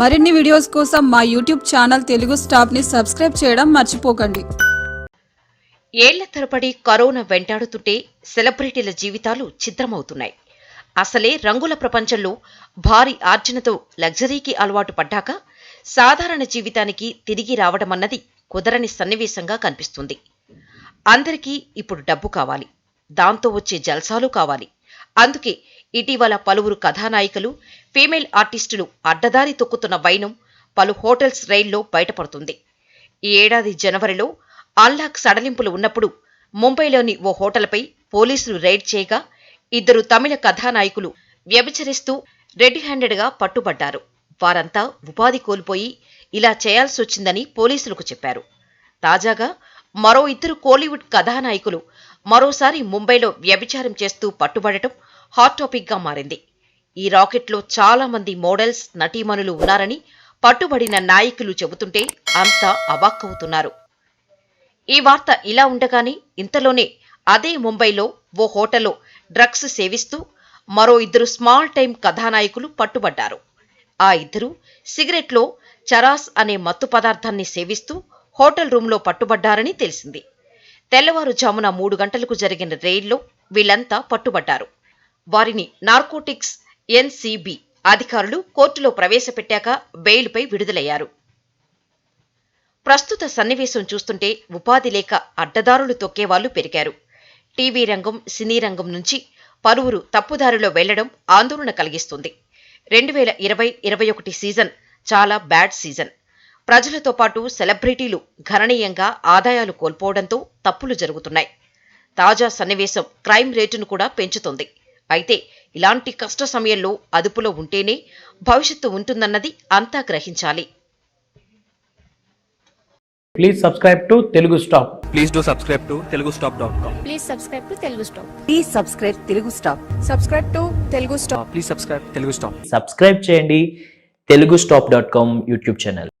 మరిన్ని వీడియోస్ కోసం మా యూట్యూబ్ ఛానల్ తెలుగు స్టాప్ని సబ్స్క్రైబ్ చేయడం మర్చిపోకండి. ఏళ్ళ తరబడి కరోనా వెంటాడుతుంటే సెలబ్రిటీల జీవితాలు చిత్రమవుతున్నాయి అసలే రంగుల ప్రపంచంలో భారీ ఆర్జనతో లగ్జరీకి అలవాటు పడ్డాక సాధారణ జీవితానికి తిరిగి రావడమన్నది కుదరని సన్నివేశంగా కనిపిస్తుంది. అందరికీ ఇప్పుడు డబ్బు కావాలి. దాంతో వచ్చే జల్సాలు కావాలి. అందుకే ఇటీవల పలువురు కథానాయికలు ఫీమేల్ ఆర్టిస్టులు అడ్డదారి తొక్కుతున్న వైనం పలు హోటల్స్ రైల్లో బయటపడుతుంది. ఈ ఏడాది జనవరిలో అన్లాక్ సడలింపులు ఉన్నప్పుడు ముంబైలోని ఓ హోటల్పై పోలీసులు రైడ్ చేయగా ఇద్దరు తమిళ కథానాయకులు వ్యభిచరిస్తూ రెడ్ హ్యాండెడ్గా పట్టుబడ్డారు. వారంతా ఉపాధి కోల్పోయి ఇలా చేయాల్సొచ్చిందని పోలీసులకు చెప్పారు. తాజాగా మరో ఇద్దరు కోలీవుడ్ కథానాయకులు మరోసారి ముంబైలో వ్యభిచారం చేస్తూ పట్టుబడటం హాట్ టాపిక్గా మారింది. ఈ రాకెట్లో చాలా మంది మోడల్స్ నటీమణులు ఉన్నారని పట్టుబడిన నాయకులు చెబుతుంటే అంతా అవాక్కవుతున్నారు. ఈ వార్త ఇలా ఉండగానే ఇంతలోనే అదే ముంబైలో ఓ హోటల్లో డ్రగ్స్ సేవిస్తూ మరో ఇద్దరు స్మాల్ టైం కథానాయకులు పట్టుబడ్డారు. ఆ ఇద్దరు సిగరెట్లో చరాస్ అనే మత్తు పదార్థాన్ని సేవిస్తూ హోటల్ రూంలో పట్టుబడ్డారని తెలిసింది. తెల్లవారుజామున మూడు గంటలకు జరిగిన రైడ్లో వీళ్ళంతా పట్టుబడ్డారు. వారిని నార్కోటిక్స్ ఎన్సీబీ అధికారులు కోర్టులో ప్రవేశపెట్టాక బెయిల్పై విడుదలయ్యారు. ప్రస్తుత సన్నివేశం చూస్తుంటే ఉపాధి లేక అడ్డదారులు తొక్కేవాళ్ళు పెరిగారు. టీవీ రంగం సినీ రంగం నుంచి పలువురు తప్పుదారిలో వెళ్ళడం ఆందోళన కలిగిస్తుంది. రెండు వేల ఇరవై ఇరవై ఒకటి సీజన్ చాలా బ్యాడ్ సీజన్. ప్రజలతో పాటు సెలబ్రిటీలు గణనీయంగా ఆదాయాలు కోల్పోవడంతో తప్పులు జరుగుతున్నాయి. తాజా సన్నివేశం క్రైమ్ రేటును కూడా పెంచుతుంది. అయితే ఇలాంటి కష్ట సమయంలో అదుపులో ఉంటేనే భవిష్యత్తు ఉంటుందన్నది అంతా గ్రహించాలి. Please subscribe to Telugu Stop please do subscribe to Telugu Stop dot com please subscribe to Telugu Stop please subscribe Telugu Stop subscribe to Telugu Stop please subscribe Telugu Stop subscribe చేయండి. Telugu Stop dot com YouTube channel